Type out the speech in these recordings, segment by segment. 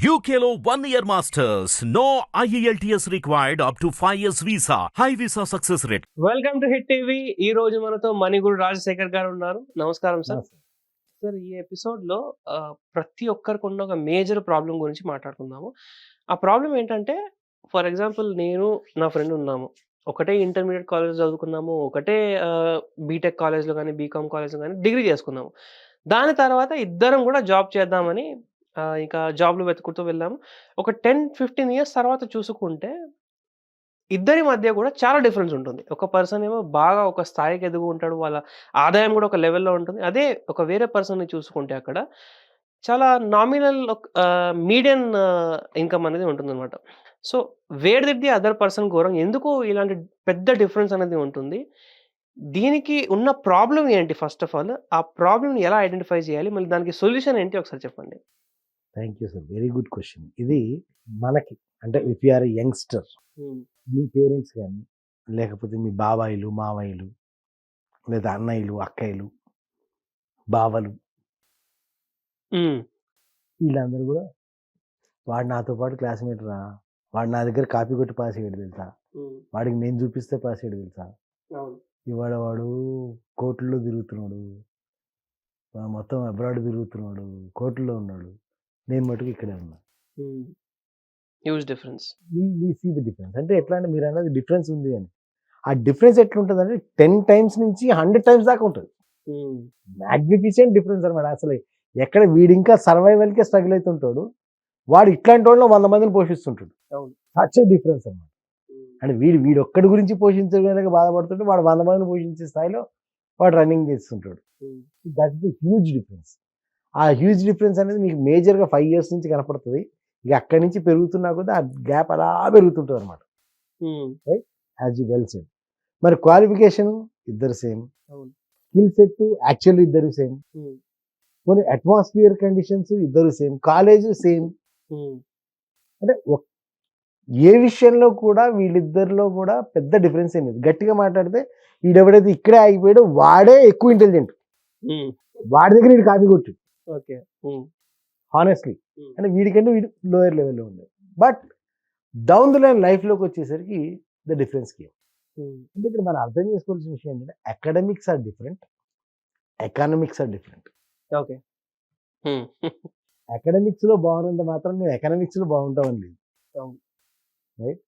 One year masters. No E IELTS required up to 5 years visa. High visa success rate. Welcome to Hit TV ఈ రోజు మనతో మణిగురు రాజశేఖర్ గారు ఉన్నారు. నమస్కారం sir sir ఈ ఎపిసోడ్లో ప్రతి ఒక్కరికి ఉన్న ఒక మేజర్ ప్రాబ్లం గురించి మాట్లాడుకుందాము. ఆ ప్రాబ్లం ఏంటంటే ఫర్ ఎగ్జాంపుల్ నేను నా ఫ్రెండ్ ఉన్నాము. ఒకటే ఇంటర్మీడియట్ కాలేజ్ చదువుకున్నాము. ఒకటే బీటెక్ కాలేజ్లో కానీ బీకామ్ కాలేజ్లో కానీ డిగ్రీ చేసుకున్నాము. దాని తర్వాత ఇద్దరం కూడా జాబ్ చేద్దామని ఆ, ఇంకా జాబ్లు వెతుకుతూ వెళ్ళాము. ఒక టెన్ ఫిఫ్టీన్ ఇయర్స్ తర్వాత చూసుకుంటే ఇద్దరి మధ్య కూడా చాలా డిఫరెన్స్ ఉంటుంది. ఒక పర్సన్ ఏమో బాగా ఒక స్థాయికి ఎదుగు ఉంటాడు వాళ్ళ ఆదాయం కూడా ఒక లెవెల్లో ఉంటుంది. అదే ఒక వేరే పర్సన్ని చూసుకుంటే అక్కడ చాలా నామినల్ మీడియన్ ఇన్కమ్ అనేది ఉంటుంది అనమాట so where did the other person ఘోరం. ఎందుకు ఇలాంటి పెద్ద డిఫరెన్స్ అనేది ఉంటుంది? దీనికి ఉన్న ప్రాబ్లం ఏంటి ఫస్ట్ ఆఫ్ ఆల్? ఆ ప్రాబ్లమ్ని ఎలా ఐడెంటిఫై చేయాలి? మళ్ళీ దానికి సొల్యూషన్ ఏంటి? ఒకసారి చెప్పండి. Thank you sir very good question ఇది మనకి అంటే ఇఫ్ యు ఆర్ యంగ్స్టర్ మీ పేరెంట్స్ కానీ లేకపోతే మీ బాబాయిలు మావయ్యలు లేదా అన్నయ్యలు అక్కయ్యలు బావలు ఉమ్, వీళ్ళందరూ కూడా వాడు నాతో పాటు క్లాస్మేట్ రా వాడు నా దగ్గర కాపీ కొట్టి పాస్ అయ్యాడు తెలుసా? ఉమ్, వాడికి నేను చూపిస్తే పాస్ అయ్యాడు తెలుసా? ఇవాళ వాడు కోర్టుల్లో తిరుగుతున్నాడు. మొత్తం అబ్రాడ్ తిరుగుతున్నాడు కోర్టులో ఉన్నాడు. నేను మటుకు ఇక్కడే ఉన్నా. Huge difference. We see the difference. అంటే ఎట్లా అంటే మీరు అన్నది డిఫరెన్స్ ఉంది అని. ఆ డిఫరెన్స్ ఎట్లుంటుంది అంటే టెన్ టైమ్స్ నుంచి హండ్రెడ్ టైమ్స్ దాకా ఉంటుంది. మ్యాగ్నిఫిషియంట్ డిఫరెన్స్ అనమాట అసలు ఎక్కడ వీడు ఇంకా సర్వైవల్కే స్ట్రగుల్ అవుతుంటాడు వాడు ఇట్లాంటి వాళ్ళు వంద మందిని పోషిస్తుంటాడు. సచ్ డిఫరెన్స్ అనమాట అంటే వీడు వీడు ఒక్కడి గురించి పోషించడానికి బాధపడుతుంటే వాడు వంద మందిని పోషించే స్థాయిలో వాడు రన్నింగ్ చేస్తుంటాడు. That the huge difference. ఆ హ్యూజ్ డిఫరెన్స్ అనేది మీకు మేజర్గా ఫైవ్ ఇయర్స్ నుంచి కనపడుతుంది. ఇక అక్కడి నుంచి పెరుగుతున్నా కూడా ఆ గ్యాప్ అలా పెరుగుతుంటుంది అనమాట యాజ్ యూ వెల్ సెడ్ మరి క్వాలిఫికేషన్ ఇద్దరు సేమ్. స్కిల్ సెట్ యాక్చువల్ ఇద్దరు సేమ్ కొన్ని అట్మాస్ఫియర్ కండిషన్స్ ఇద్దరు సేమ్ కాలేజ్ సేమ్ అంటే ఏ విషయంలో కూడా వీళ్ళిద్దరిలో కూడా పెద్ద డిఫరెన్స్ ఏం లేదు. గట్టిగా మాట్లాడితే వీడెవడైతే ఇక్కడే ఆగిపోయాడో వాడే ఎక్కువ ఇంటెలిజెంట్ వాడి దగ్గర వీడు కాపీ కొట్టు ఓకే. హానెస్ట్లీ అంటే వీడికంటే వీడు లోయర్ లెవెల్లో ఉంది బట్ డౌన్ ద లైన్ లైఫ్లోకి వచ్చేసరికి ద డిఫరెన్స్కి అంటే ఇక్కడ మనం అర్థం చేసుకోవాల్సిన విషయం ఏంటంటే academics are different economics are different okay. అకాడమిక్స్లో బాగున్నంత మాత్రం నువ్వు ఎకనామిక్స్లో బాగుంటావు అని లేదు. రైట్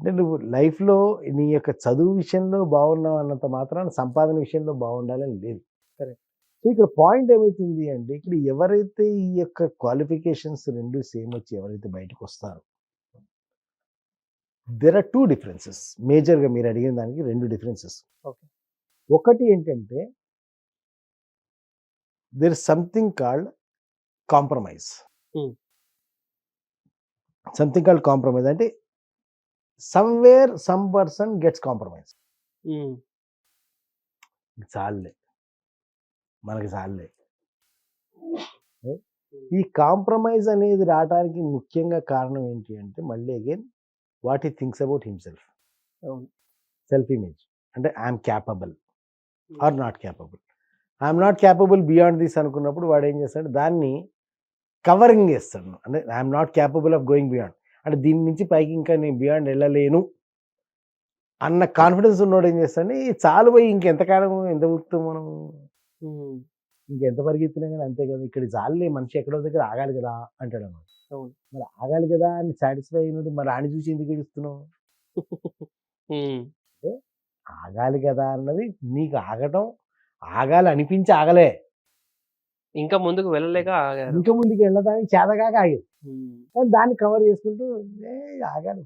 అంటే నువ్వు లైఫ్లో నీ యొక్క చదువు విషయంలో బాగున్నావు అన్నంత మాత్రాన సంపాదన విషయంలో బాగుండాలని లేదు. Correct. సో ఇక్కడ పాయింట్ ఏమవుతుంది అంటే ఇక్కడ ఎవరైతే ఈ యొక్క క్వాలిఫికేషన్స్ రెండు సేమ్ వచ్చి ఎవరైతే బయటకు వస్తారో దెర్ ఆర్ టూ డిఫరెన్సెస్ మేజర్గా మీరు అడిగిన దానికి రెండు డిఫరెన్సెస్. ఒకటి ఏంటంటే there something called compromise. Something called compromise అంటే somewhere some person gets compromise చాలే మనకి చాలే ఈ కాంప్రమైజ్ అనేది రావడానికి ముఖ్యంగా కారణం ఏంటి అంటే మళ్ళీ again what he thinks about himself. Self image. అంటే I'm capable or not capable. I'm not capable beyond this అనుకున్నప్పుడు వాడు ఏం చేస్తాడు? దాన్ని కవరింగ్ చేస్తాడు. అంటే I'm not capable of going beyond. అంటే దీని నుంచి పైకి ఇంకా నేను బియాండ్ వెళ్ళలేను అన్న కాన్ఫిడెన్స్ ఉన్నోడు ఏం చేస్తాడు? "ఈ చాలు పోయి ఇంకెంతకాలం ఎంత ఉత్తం మనం ఇంకెంత పరిగెత్తినా కానీ అంతే కదా! ఇక్కడ చాలులే మనిషి ఎక్కడో దగ్గర ఆగాలి కదా! అంటాడు అన్నమాట అవును. మరి ఆగాలి కదా అని సాటిస్ఫై అయినట్టు మరి ఆని చూసి ఎందుకు ఏడుస్తున్నావు? ఆగాలి కదా అన్నది నీకు ఆగటం ఆగాలి అనిపించి ఆగలే. ఇంకా ముందుకు వెళ్ళలేక ఆగారు. ఇంకా ముందుకు వెళ్ళడానికి చేతగాక ఆగేది కానీ దాన్ని కవర్ చేసుకుంటూ ఏ ఆగాలి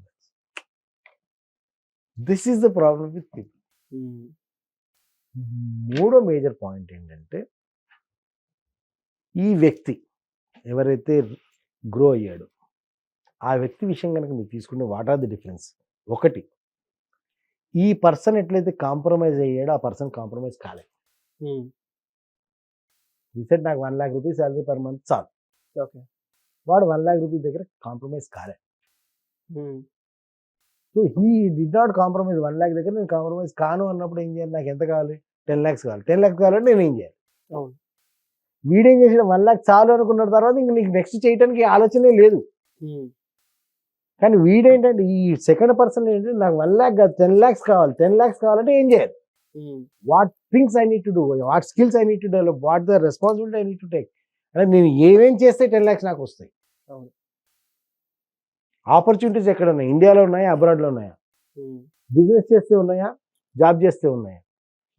this is the problem with people మూడో మేజర్ పాయింట్ ఏంటంటే ఈ వ్యక్తి ఎవరైతే గ్రో అయ్యాడో ఆ వ్యక్తి విషయం కనుక మీరు తీసుకుంటే వాట్ ఆర్ ది డిఫరెన్స్ ఒకటి ఈ పర్సన్ ఎట్లయితే కాంప్రమైజ్ అయ్యాడో ఆ పర్సన్ కాంప్రమైజ్ కాలేదు. ఈ సెట్ నాకు one lakh rupees salary per month చాలు. ఓకే. వాడు వన్ లాక్ రూపీస్ దగ్గర కాంప్రమైజ్ కాలే. So he did not compromise one lakh దగ్గర నేను కాంప్రమైజ్ కాను అన్నప్పుడు ఏం చేయాలి? నాకు ఎంత కావాలి? టెన్ ల్యాక్స్ కావాలి. టెన్ ల్యాక్స్ కావాలంటే నేను ఏం చేయాలి? అవును. వీడేం చేసిన వన్ లాక్ చాలు అనుకున్న తర్వాత ఇంక నీకు నెక్స్ట్ చేయడానికి ఆలోచనే లేదు. కానీ వీడేంటంటే ఈ సెకండ్ పర్సన్ ఏంటంటే నాకు వన్ ల్యాక్ కాదు టెన్ ల్యాక్స్ కావాలి. టెన్ ల్యాక్స్ కావాలంటే ఏం చేయాలి? What things I need to do what skills I need to develop what the responsibility I need to take అంటే నేను ఏమేం చేస్తే టెన్ ల్యాక్స్ నాకు వస్తాయి? అవును. ఆపర్చునిటీస్ ఎక్కడ ఉన్నాయి ఇండియాలో ఉన్నాయా? అబ్రాడ్లో ఉన్నాయా? బిజినెస్ చేస్తే ఉన్నాయా? జాబ్ చేస్తే ఉన్నాయా?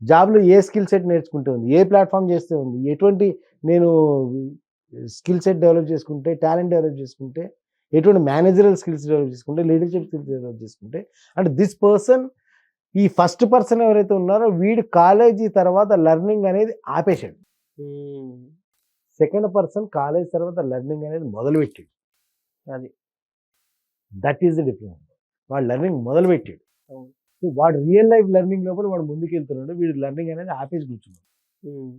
జాబ్లో ఏ స్కిల్ సెట్ నేర్చుకుంటే ఉంది? ఏ ప్లాట్ఫామ్ చేస్తే ఉంది? ఎటువంటి నేను స్కిల్ సెట్ డెవలప్ చేసుకుంటే టాలెంట్ డెవలప్ చేసుకుంటే ఎటువంటి మేనేజరల్ స్కిల్స్ డెవలప్ చేసుకుంటే లీడర్షిప్ స్కిల్స్ డెవలప్ చేసుకుంటే అంటే దిస్ పర్సన్ ఈ ఫస్ట్ పర్సన్ ఎవరైతే ఉన్నారో వీడు కాలేజీ తర్వాత లెర్నింగ్ అనేది ఆపేశాడు. సెకండ్ పర్సన్ కాలేజ్ తర్వాత లెర్నింగ్ అనేది మొదలుపెట్టాడు. అది. దట్ ఈస్ ద డిఫరెన్స్ వాడు లెర్నింగ్ మొదలుపెట్టాడు. సో వాడు రియల్ లైఫ్ లెర్నింగ్ లోపల వాడు ముందుకు వెళ్తున్నాడు వీడు లెర్నింగ్ అనేది ఆపేసి కూర్చున్నాడు. ఉమ్,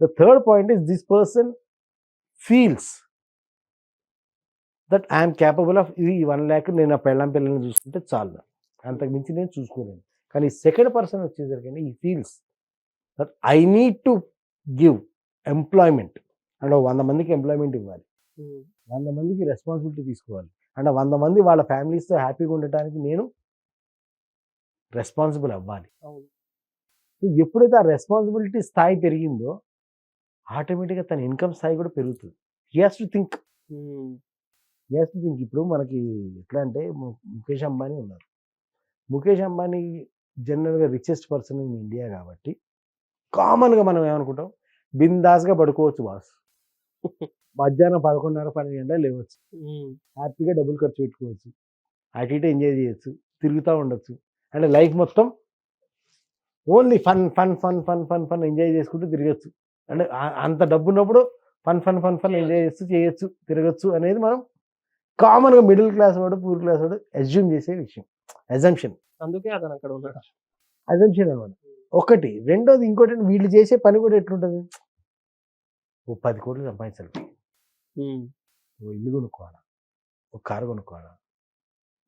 the third point is this person feels that I'm capable of ఇది వన్ ల్యాక్ నేను ఆ పెళ్ళం పిల్లల్ని చూసుకుంటే చాలు. అంతకు మించి నేను చూసుకోలేను. కానీ సెకండ్ పర్సన్ వచ్చేసరికి ఈ feels that I need to give employment ఒక వంద మందికి ఎంప్లాయ్మెంట్ ఇవ్వాలి. వంద మందికి రెస్పాన్సిబిలిటీ తీసుకోవాలి. అంటే వంద మంది వాళ్ళ ఫ్యామిలీస్తో హ్యాపీగా ఉండటానికి నేను రెస్పాన్సిబుల్ అవ్వాలి. సో ఎప్పుడైతే ఆ రెస్పాన్సిబిలిటీ స్థాయి పెరిగిందో ఆటోమేటిక్గా తన ఇన్కమ్ స్థాయి కూడా పెరుగుతుంది. He has to think. Um, he has to think. ఇప్పుడు మనకి ఎట్లా అంటే ముఖేష్ అంబానీ ఉన్నారు. ముఖేష్ అంబానీ జనరల్గా రిచెస్ట్ పర్సన్ ఇన్ ఇండియా కాబట్టి కామన్గా మనం ఏమనుకుంటాం? బిందాస్గా పడుకోవచ్చు బాస్. మధ్యాహ్నం పదకొండున్నర పన్నెండు గంటలు లేవచ్చు. హ్యాపీగా డబ్బులు ఖర్చు పెట్టుకోవచ్చు. అటు ఇటు ఎంజాయ్ చేయొచ్చు తిరుగుతూ ఉండొచ్చు. అంటే లైఫ్ మొత్తం only fun fun fun fun fun fun enjoy చేసుకుంటూ తిరగచ్చు. అంటే అంత డబ్బు ఉన్నప్పుడు fun fun fun fun enjoy చేస్తూ చేయొచ్చు తిరగచ్చు అనేది మనం కామన్గా మిడిల్ క్లాస్ వాడు పూర్ క్లాస్ వాడు అజ్యూమ్ చేసే విషయం. అజంప్షన్ అందుకే అతను అక్కడ ఉన్నాడు. అజంప్షన్ అనమాట. ఒకటి. రెండోది ఇంకోటి వీళ్ళు చేసే పని కూడా ఎట్లుంటుంది? ఓ పది కోట్లు సంపాదించాలి ఓ ఇల్లు కొనుక్కోవాలా? ఒక కారు కొనుక్కోవాలా?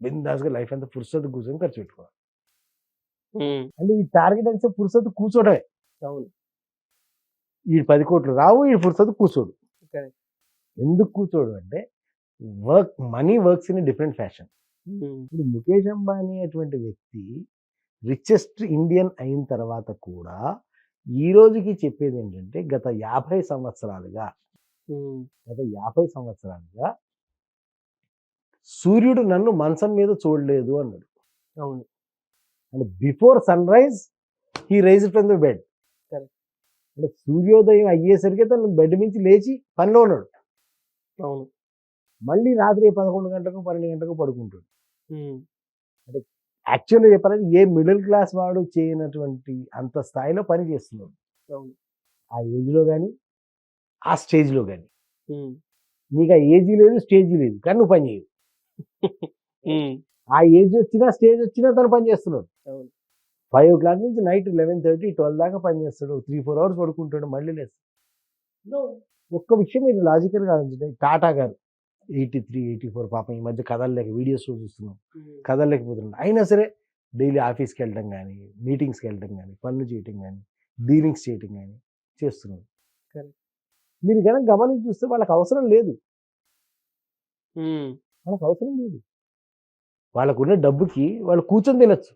బిందాస్గా లైఫ్ అంతా పురుషత్తు కూర్చొని ఖర్చు పెట్టుకోవాలి. అంటే ఈ టార్గెట్ అంటే పురుషత్తు కూర్చోవడమే అవును. ఈ పది కోట్లు రావు ఈ పురుషత్తు కూర్చోడు. ఎందుకు కూర్చోడు అంటే work money works in different fashion. ఇప్పుడు ముఖేష్ అంబానీ అటువంటి వ్యక్తి రిచెస్ట్ ఇండియన్ అయిన తర్వాత కూడా ఈ రోజుకి చెప్పేది ఏంటంటే గత యాభై సంవత్సరాలుగా గత యాభై సంవత్సరాలుగా సూర్యుడు నన్ను మంచం మీద చూడలేదు అన్నాడు. అవును. అంటే before sunrise he rise from the bed. అంటే సూర్యోదయం అయ్యేసరికి తను బెడ్ నుంచి లేచి పనిలో ఉన్నాడు. అవును. మళ్ళీ రాత్రి పదకొండు గంటలకు పన్నెండు గంటలకు పడుకుంటాడు. ఉమ్, యాక్చువల్గా చెప్పాలంటే ఏ మిడిల్ క్లాస్ వాడు చేయనటువంటి అంత స్థాయిలో పని చేస్తున్నాడు. ఆ ఏజ్లో కానీ ఆ స్టేజ్లో కానీ నీకు ఆ ఏజీ లేదు స్టేజీ లేదు. కానీ నువ్వు పని చేయవు. ఆ ఏజ్ వచ్చినా స్టేజ్ వచ్చినా తను పని చేస్తున్నాడు. ఫైవ్ ఓ క్లాక్ నుంచి నైట్ లెవెన్ థర్టీ ట్వెల్వ్ దాకా పని చేస్తాడు. త్రీ ఫోర్ అవర్స్ పడుకుంటాడు మళ్ళీ లేస్తాడు. ఒక్క విషయం మీరు లాజికల్గా ఆలోచించండి. టాటా గారు. ఎయిటీ త్రీ ఎయిటీ ఫోర్ పాపం ఈ మధ్య కదలలేక వీడియోస్ చూస్తున్నాం. ఉమ్, కదలలేకపోతున్నాడు అయినా సరే డైలీ ఆఫీస్కి వెళ్ళడం కానీ మీటింగ్స్కి వెళ్ళడం కానీ పనులు చేయటం కానీ డీలింగ్స్ చేయటం కానీ చేస్తున్నారు. మీరు కనుక గమనించి చూస్తే వాళ్ళకి అవసరం లేదు. వాళ్ళకి అవసరం లేదు. వాళ్ళకున్న డబ్బుకి వాళ్ళు కూర్చొని తినచ్చు.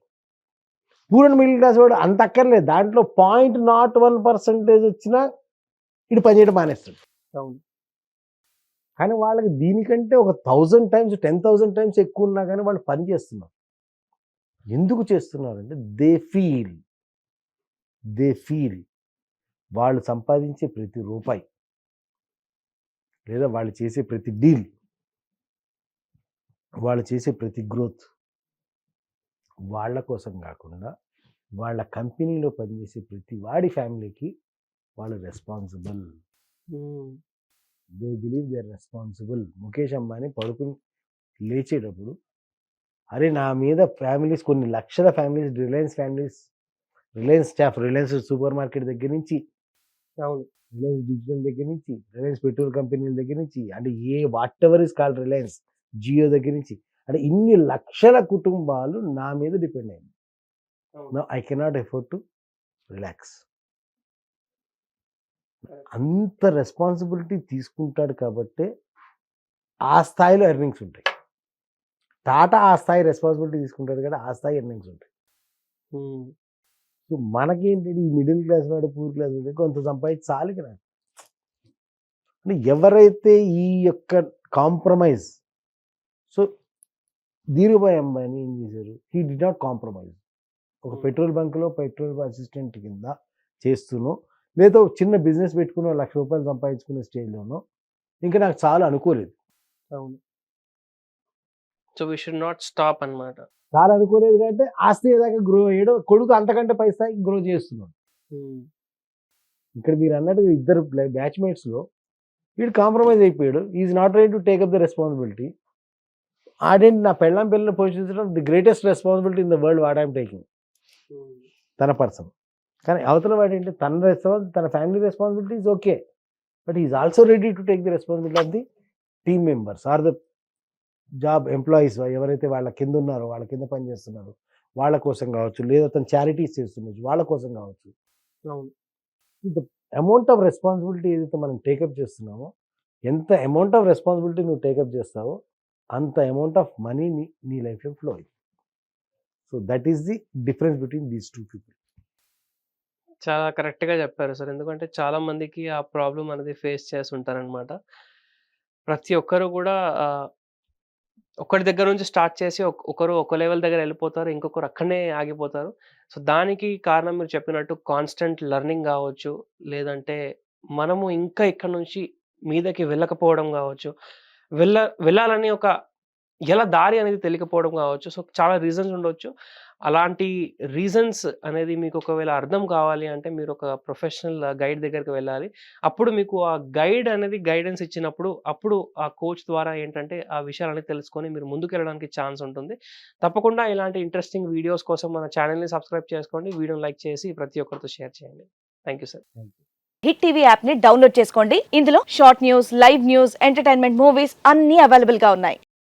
పూర్ణ మిడిల్ క్లాస్ వాడు అంత అక్కర్లేదు. దాంట్లో పాయింట్ నాట్ వన్ పర్సెంటేజ్ వచ్చినా ఇటు పనిచేయడం మానేస్తాడు. అవును. కానీ వాళ్ళకి దీనికంటే ఒక thousand times ten thousand times ఎక్కువ ఉన్నా కానీ వాళ్ళు పని చేస్తున్నారు. ఎందుకు చేస్తున్నారు అంటే దే ఫీల్ దే ఫీల్ వాళ్ళు సంపాదించే ప్రతి రూపాయి లేదా వాళ్ళు చేసే ప్రతి డీల్ వాళ్ళు చేసే ప్రతి గ్రోత్ వాళ్ళ కోసం కాకుండా వాళ్ళ కంపెనీలో పనిచేసే ప్రతి వాడి ఫ్యామిలీకి వాళ్ళు responsible they believe they are responsible Mukesh Ambani పడుకుని లేచేటప్పుడు అరే నా మీద ఫ్యామిలీస్ కొన్ని లక్షల families Reliance families Reliance staff Reliance supermarket దగ్గర నుంచి అవును. రిలయన్స్ డిజిటల్ దగ్గర నుంచి రిలయన్స్ పెట్రోల్ కంపెనీల దగ్గర నుంచి అంటే ఏ whatever is call Reliance Jio దగ్గర నుంచి అంటే ఇన్ని లక్షల కుటుంబాలు నా మీద డిపెండ్ అయింది I cannot afford to relax. అంత రెస్పాన్సిబిలిటీ తీసుకుంటాడు కాబట్టే ఆ స్థాయిలో ఎర్నింగ్స్ ఉంటాయి. టాటా ఆ స్థాయి రెస్పాన్సిబిలిటీ తీసుకుంటాడు కదా ఆ స్థాయి ఎర్నింగ్స్ ఉంటాయి. సో మనకేంటి ఈ మిడిల్ క్లాస్ వాడు పూర్ క్లాస్ వాడు కొంత సంపాదించి చాలుకి అంటే ఎవరైతే ఈ యొక్క కాంప్రమైజ్ సో ధీరుభాయ్ అంబానీ ఏం చేశారు? He did not compromise. ఒక. పెట్రోల్ బంక్లో పెట్రోల్ అసిస్టెంట్ కింద చేస్తూనో లేదా చిన్న బిజినెస్ పెట్టుకుని లక్ష రూపాయలు సంపాదించుకునే స్టేజ్లోనో ఇంకా నాకు చాలా అనుకోలేదు. అవును. So we should not stop అన్నమాట. చాలా అనుకోలేదు కాబట్టి ఆస్తి ఏదాకా గ్రో అయ్యాడు కొడుకు అంతకంటే పై స్థాయికి గ్రో చేస్తున్నాడు. ఇక్కడ మీరు అన్నట్టు ఇద్దరు బ్యాచ్మేట్స్లో వీడు కాంప్రమైజ్ అయిపోయాడు. Is not ready to take up the responsibility ఆడేంటి నా పెళ్ళం పిల్లల్ని పోషించడం the greatest responsibility in the world what I'm taking తన పర్సన్. కానీ అవతల వాడు ఏంటి తన రెస్పాన్స్ తన family responsibility is okay but is also ready to take the responsibility of the team members or the job employees ఎవరైతే వాళ్ళ కింద ఉన్నారో వాళ్ళ కింద పని చేస్తున్నారో వాళ్ళ కోసం కావచ్చు లేదా తను చారిటీస్ చేస్తుండొచ్చు వాళ్ళ కోసం కావచ్చు. అవును. అమౌంట్ ఆఫ్ రెస్పాన్సిబిలిటీ ఏదైతే మనం టేకప్ చేస్తున్నామో ఎంత అమౌంట్ ఆఫ్ రెస్పాన్సిబిలిటీ నువ్వు టేకప్ చేస్తావో అంత అమౌంట్ ఆఫ్ మనీ నీ నీ లైఫ్లో ఫ్లో అవుతుంది so that is the difference between these two people చాలా కరెక్ట్గా చెప్పారు సార్. ఎందుకంటే చాలా మందికి ఆ ప్రాబ్లం అనేది ఫేస్ చేస్తుంటారనమాట ప్రతి ఒక్కరు కూడా ఆ, ఒకరి దగ్గర నుంచి స్టార్ట్ చేసి ఒక- ఒకరు ఒక లెవెల్ దగ్గర వెళ్ళిపోతారు. ఇంకొకరు అక్కడనే ఆగిపోతారు. సో దానికి కారణం మీరు చెప్పినట్టు కాన్స్టెంట్ లెర్నింగ్ కావచ్చు లేదంటే మనము ఇంకా ఇక్కడ నుంచి మీదకి వెళ్ళకపోవడం కావచ్చు వెళ్ళ వెళ్ళాలని ఒక ఎలా దారి అనేది తెలియకపోవడం కావచ్చు. సో చాలా రీజన్స్ ఉండొచ్చు. అలాంటి రీజన్స్ అనేది మీకు ఒకవేళ అర్థం కావాలి అంటే మీరు ఒక ప్రొఫెషనల్ గైడ్ దగ్గరికి వెళ్ళాలి. అప్పుడు మీకు ఆ గైడ్ అనేది గైడెన్స్ ఇచ్చినప్పుడు అప్పుడు ఆ కోచ్ ద్వారా ఏంటంటే ఆ విషయాలని తెలుసుకొని మీరు ముందుకు వెళ్ళడానికి ఛాన్స్ ఉంటుంది. తప్పకుండా ఇలాంటి ఇంట్రెస్టింగ్ వీడియోస్ కోసం మన ఛానల్ని సబ్స్క్రైబ్ చేసుకోండి. వీడియోని లైక్ చేసి ప్రతి ఒక్కరితో షేర్ చేయండి. Thank you sir. Hit TV యాప్ని డౌన్లోడ్ చేసుకోండి. ఇందులో short news live news entertainment movies అన్ని అవైలబుల్గా ఉన్నాయి.